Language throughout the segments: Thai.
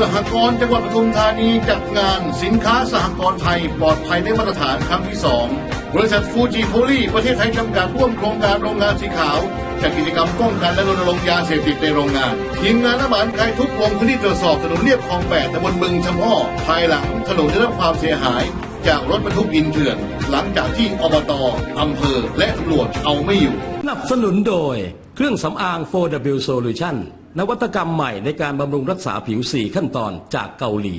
สหกรณ์จังหวัดปทุมธานีจัดงานสินค้าสหกรณ์ไทยปลอดภัยได้มาตรฐานครั้งที่สองบริษัทฟูจิโพลีประเทศไทยจำกัดร่วมโครงการโรงงานสีขาวจัดกิจกรรมป้องกันและรณรงค์ยาเสพติดในโรงงาน ทีมงานน้ำมันคลายทุกข์ลงพื้นที่ตรวจสอบถนนเรียบคลองแปดตำบลบึงชำอ้อภายหลังถนนได้รับความเสียหายจากรถบรรทุกดินเถื่อน หลังจากที่อบตอำเภอ และตำรวจเอาไม่อยู่สนับสนุนโดยเครื่องสำอาง 4W Solution นวัตกรรมใหม่ในการบำรุงรักษาผิว 4 ขั้นตอนจากเกาหลี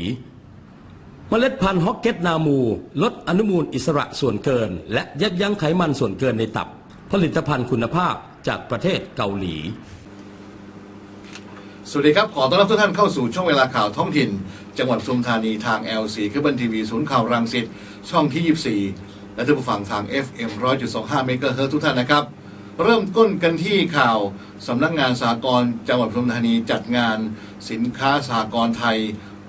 เมล็ดพันธุ์ฮอกเก็ตนามู ลดอนุมูลอิสระส่วนเกิน และยับยั้งไขมันส่วนเกินในตับ ผลิตภัณฑ์คุณภาพจากประเทศเกาหลี สวัสดีครับ ขอต้อนรับทุกท่านเข้าสู่ช่วงเวลาข่าวท้องถิ่น จังหวัดปทุมธานีทาง LC เคเบิลทีวีศูนย์ข่าวรังสิตช่องที่ 24 และท่านผู้ฟังทาง FM 100.25เมกะเฮิรตซ์ทุกท่านนะครับ เริ่มต้นกันที่ข่าวสำนักงานสากลจังหวัดปทุมธานีจัดงานสินค้าสากลไทย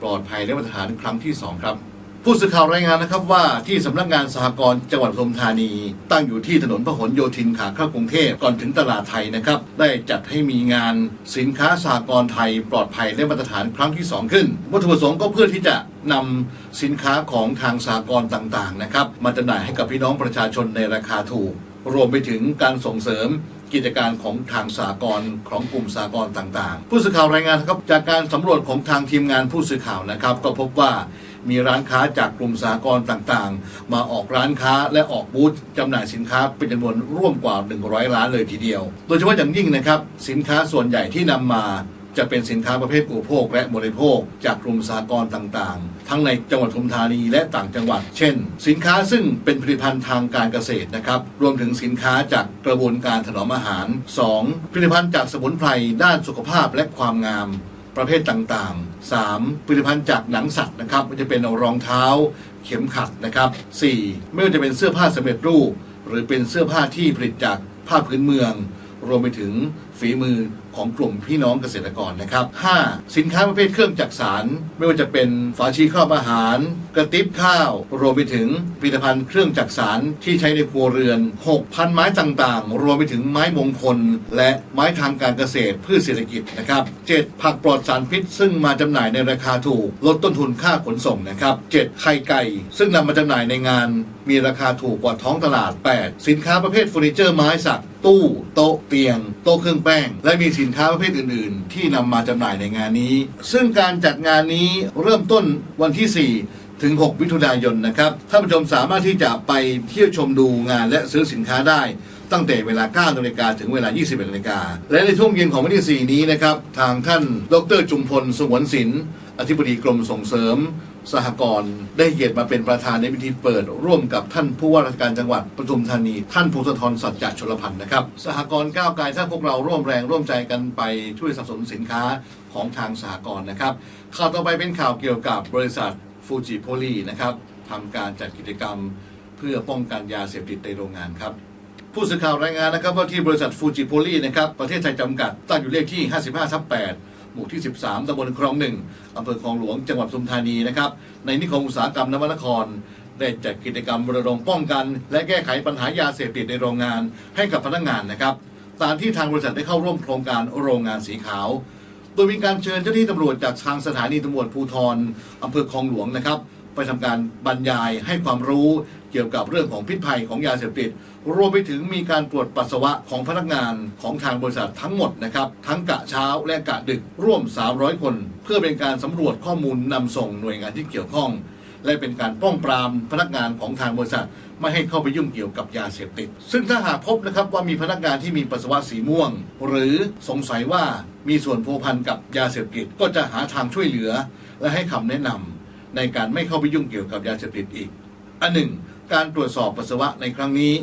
ปลอดภัยและมาตรฐานครั้งที่ 2 ครับ ผู้สื่อข่าวรายงานนะครับว่าที่สำนักงานสหกรณ์จังหวัดปทุมธานี ตั้งอยู่ที่ถนนพหลโยธินขาเข้ากรุงเทพก่อนถึงตลาดไทยนะครับ ได้จัดให้มีงานสินค้าสหกรณ์ไทย ปลอดภัยและมาตรฐานครั้งที่ 2 ขึ้น วัตถุประสงค์ก็เพื่อที่จะนำสินค้าของทางสหกรณ์ต่างๆนะครับมาจำหน่ายให้กับพี่น้องประชาชนในราคาถูก รวมไปถึงการส่งเสริมกิจการของทางสากลของกลุ่มสากลต่างๆ ผู้สื่อข่าวรายงานนะครับจากการสำรวจของทางทีมงานผู้สื่อข่าวนะครับ ก็พบว่ามีร้านค้าจากกลุ่มสากลต่างๆ มาออกร้านค้าและออกบูธจำหน่ายสินค้าเป็นจำนวนร่วมกว่า 100ล้านเลยทีเดียว โดยเฉพาะอย่างยิ่งนะครับ สินค้าส่วนใหญ่ที่นำมา จะเป็นสินค้าประเภทอุปโภค และบริโภค จากกลุ่มสากลต่างๆ ทั้งในจังหวัดทุมธานีและต่างจังหวัด เช่น สินค้าซึ่งเป็นผลิตภัณฑ์ทางการเกษตรนะครับ รวมถึงสินค้าจากกระบวนการถนอมอาหาร 2. ผลิตภัณฑ์จากสมุนไพรด้านสุขภาพและความงาม ประเภทต่างๆ 3. ผลิตภัณฑ์จากหนังสัตว์นะครับมันจะเป็นรองเท้า เข็มขัดนะครับ 4. ไม่ว่าจะเป็นเสื้อผ้าสำเร็จรูป หรือเป็นเสื้อผ้าที่ผลิตจากผ้าพื้นเมือง รวมไปถึง ฝีมือของกลุ่มพี่น้องเกษตรกรนะครับ 5. สินค้าประเภทเครื่องจักสาร ไม่ว่าจะเป็นฝาชีครอบอาหาร กระติบข้าว รวมไปถึงผลิตภัณฑ์เครื่องจักสารที่ใช้ในครัวเรือน 6 พันไม้ต่างๆ รวมไปถึงไม้มงคล และไม้ทางการเกษตรพืชเศรษฐกิจนะครับ 7. ผักปลอดสารพิษ ซึ่งมาจำหน่ายในราคาถูก ลดต้นทุนค่าขนส่งนะครับ 7. ไข่ไก่ ซึ่งนำมาจำหน่ายในงาน มีราคาถูกกว่าท้องตลาด 8. สินค้าประเภทเฟอร์นิเจอร์ไม้สัก ตู้ โต๊ะเตียง โต๊ะเครื่องแป้ง และมีสินค้าประเภทอื่น ๆ ที่นำมาจำหน่ายในงานนี้ ซึ่งการจัดงานนี้เริ่มต้นวันที่ 4ถึง 6 มิถุนายนนะครับ ท่านผู้ชมสามารถที่จะไปเที่ยวชมดูงานและซื้อสินค้าได้ ตั้งแต่เวลา 9 นาฬิกาถึงเวลา 21 นาฬิกา และในช่วงเย็นของวันที่ 4 นี้นะครับ ทางท่าน ดร จุมพลสงวนศิลป์ อธิบดีกรมส่งเสริม สหกรณ์ได้เกียรติมาเป็นประธานในพิธีเปิด ร่วมกับท่านผู้ว่าราชการจังหวัดปทุมธานี ท่านภูสะทรสัจจชลพันธ์นะครับ สหกรณ์ก้าวไกลถ้าพวกเราร่วมแรงร่วมใจกันไปช่วยสนับสนุนสินค้าของทางสหกรณ์นะครับข่าวต่อไปเป็นข่าวเกี่ยวกับบริษัทฟูจิโพลีนะครับทำการจัดกิจกรรมเพื่อป้องกันยาเสพติดในโรงงานครับผู้สื่อข่าวรายงานนะครับว่าที่บริษัทฟูจิโพลีนะครับประเทศไทยจำกัดตั้งอยู่เลขที่ 55ทับ8 หมู่ที่ 13ตำบลคลองหนึ่งอำเภอคลองหลวงจังหวัดปทุมธานีนะครับ ในนิคมอุตสาหกรรมนวนคร ได้จัดกิจกรรมรณรงค์ป้องกัน และแก้ไขปัญหายาเสพติดในโรงงานให้กับพนักงานนะครับตามที่ทางบริษัทได้เข้าร่วมโครงการโรงงานสีขาว โดยมีการเชิญเจ้าหน้าที่ตำรวจจากทางสถานีตำรวจภูธรอำเภอคลองหลวงนะครับ ไปทำการบรรยายให้ความรู้ เกี่ยวกับเรื่องของพิษภัยของยาเสพติด รวมไปถึงมีการตรวจปัสสาวะของพนักงานของทางบริษัททั้งหมดนะครับ ทั้งกะเช้าและกะดึกร่วม 300 คน เพื่อเป็นการสำรวจข้อมูลนำส่งหน่วยงานที่เกี่ยวข้อง และเป็นการป้องปรามพนักงานของทางบริษัทไม่ให้เข้าไปยุ่งเกี่ยวกับยาเสพติด ซึ่งถ้าหากพบนะครับว่ามีพนักงานที่มีปัสสาวะสีม่วง หรือสงสัยว่ามีส่วนพัวพันกับยาเสพติดก็จะหาทางช่วยเหลือ และให้คำแนะนำในการไม่เข้าไปยุ่งเกี่ยวกับยาเสพติดอีก อันหนึ่ง การตรวจสอบปัสสาวะในครั้งนี้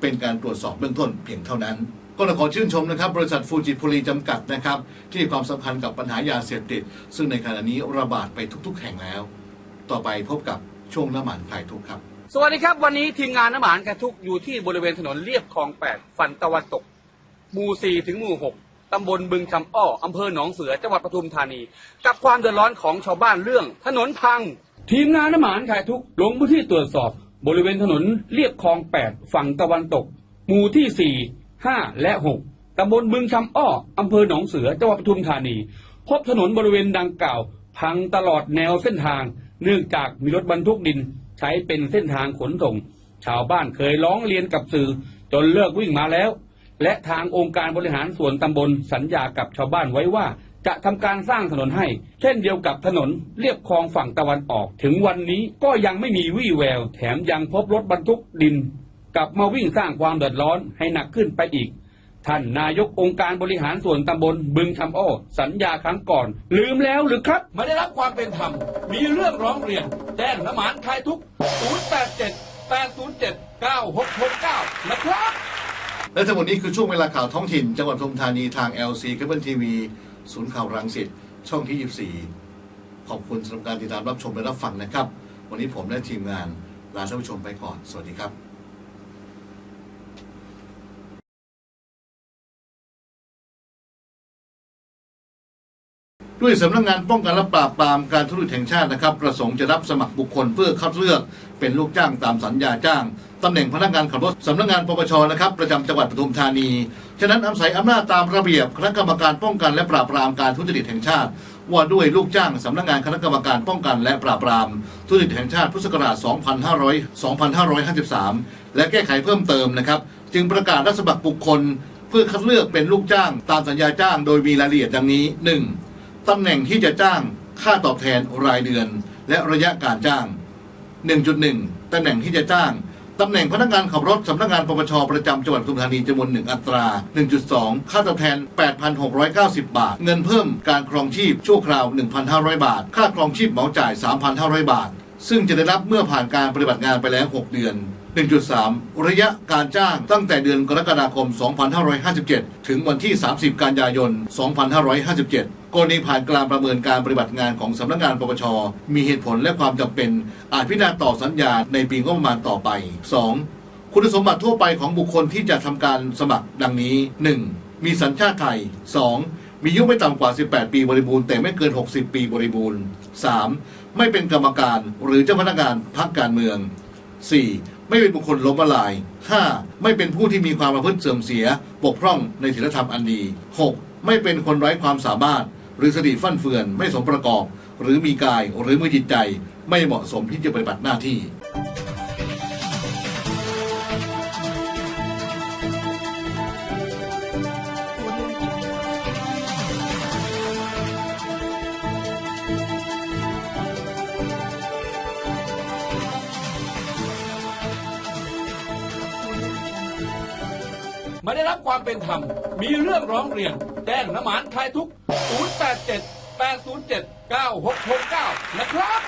เป็นการตรวจสอบเบื้องต้นเพียงเท่านั้น ก็ต้องขอชื่นชมนะครับ บริษัทฟูจิโพลีจำกัดนะครับ ที่ความสำคัญกับปัญหายาเสพติด ซึ่งในขณะนี้ระบาดไปทุก ๆ แห่งแล้ว ต่อไปพบกับช่วงละหมันคลายทุกข์ครับ สวัสดีครับ วันนี้ทีมงานน้ำหมานกระทุกอยู่ที่บริเวณถนนเลียบคลอง 8 ฝั่งตะวันตก หมู่ 4 ถึงหมู่ 6ตำบลบึงคำอ้ออำเภอหนองเสือ จังหวัดปทุมธานี กับความเดือดร้อนของชาวบ้านเรื่อง ถนนพัง ทีมงานน้ำหมานขายทุกลงพื้นที่ตรวจสอบ บริเวณถนนเลียบคลอง 8 ฝั่งตะวันตก หมู่ที่ 4 5 และ 6 ตำบลบึงคำอ้อ อำเภอหนองเสือ จังหวัดปทุมธานี พบถนนบริเวณดังกล่าว พังตลอดแนวเส้นทาง เนื่องจากมีรถบรรทุกดิน ใช้เป็นเส้นทางขนส่ง ชาวบ้านเคยร้องเรียนกับสื่อ จนเลิกวิ่งมาแล้ว และทางองค์การบริหารส่วนตำบลสัญญากับชาวบ้านไว้ว่า จะทำการสร้างถนนให้ เช่นเดียวกับถนนเรียบคลองฝั่งตะวันออก ถึงวันนี้ก็ยังไม่มีวี่แวว แถมยังพบรถบรรทุกดิน กลับมาวิ่งสร้างความเดือดร้อนให้หนักขึ้นไปอีก ท่านนายกองค์การบริหารส่วนตำบลบึงคำอ้อสัญญาครั้งก่อน ลืมแล้วหรือครับ ไม่ได้รับความเป็นธรรม มีเรื่องร้องเรียน แจ้งน้ำหมานคลายทุกข์087 807 9669 นะครับและทั้งหมดนี้คือช่วงเวลาข่าวท้องถิ่น จังหวัดปทุมธานีทาง LC เคเบิลทีวี ศูนย์ข่าวรังสิตช่องที่ 24 ขอบคุณสำหรับการติดตามรับชมและรับฟังนะครับ วันนี้ผมและทีมงานลาท่านผู้ชมไปก่อน สวัสดีครับด้วยสำนักงานป้องกันและปราบปรามการทุจริตแห่งชาตินะครับ ประสงค์จะรับสมัครบุคคลเพื่อคัดเลือกเป็นลูกจ้างตามสัญญาจ้าง ตำแหน่งพนักงานขับรถสำนักงานปปชนะครับประจำจังหวัดปทุมธานี ฉะนั้นอาศัยอำนาจตามระเบียบคณะกรรมการป้องกันและปราบปรามการทุจริตแห่งชาติ ว่าด้วยลูกจ้างสำนักงานคณะกรรมการป้องกันและปราบปรามทุจริตแห่งชาติพุทธศักราช 2500 2553 และแก้ไขเพิ่มเติมนะครับ จึงประกาศรับสมัครบุคคล เพื่อคัดเลือกเป็นลูกจ้าง ตามสัญญาจ้าง โดยมีรายละเอียดดังนี้ 1. ตำแหน่งที่จะจ้างค่าตอบแทนรายเดือน และระยะการจ้าง 1.1ตำแหน่งที่จะจ้าง ตำแหน่งพนักงานขับรถสำนักงานปปชประจำจังหวัดปทุมธานีจำนวนหนึ่งอัตรา 1.2 ค่าตอบแทน 8,690 บาท เงินเพิ่มการครองชีพชั่วคราว 1,500 บาท ค่าครองชีพเหมาจ่าย 3,500 บาท ซึ่งจะได้รับเมื่อผ่านการปฏิบัติงานไปแล้ว 6 เดือน 1.3 ระยะการจ้างตั้งแต่เดือนกรกฎาคม 2557 ถึงวันที่ 30 กันยายน 2557 กรณีผ่านการประเมินการปฏิบัติงานของสำนักงานปปช มีเหตุผลและความจำเป็น อาจพิจารณาต่อสัญญาในปีงบประมาณต่อไป 2. คุณสมบัติทั่วไปของบุคคลที่จะทำการสมัครดังนี้ 1. มีสัญชาติไทย 2. มีอายุไม่ต่ำกว่า 18 ปีบริบูรณ์แต่ไม่เกิน 60 ปีบริบูรณ์ 3. ไม่เป็นกรรมการหรือเจ้าพนักงานพรรคการเมือง 4. ไม่เป็นบุคคลล้มละลาย 5. ไม่เป็นผู้ที่มีความประพฤติเสื่อมเสียบกพร่องในศีลธรรมอันดี 6. ไม่เป็นคนไร้ความสามารถ หรือสติฟั่นเฟือนไม่สมประกอบ หรือมีกายหรือมือจิตใจไม่เหมาะสมที่จะปฏิบัติหน้าที่ ไม่ได้รับความเป็นธรรม มีเรื่องร้องเรียน แจ้งน้ำหมานคลายทุกข์087 807 9669 นะครับ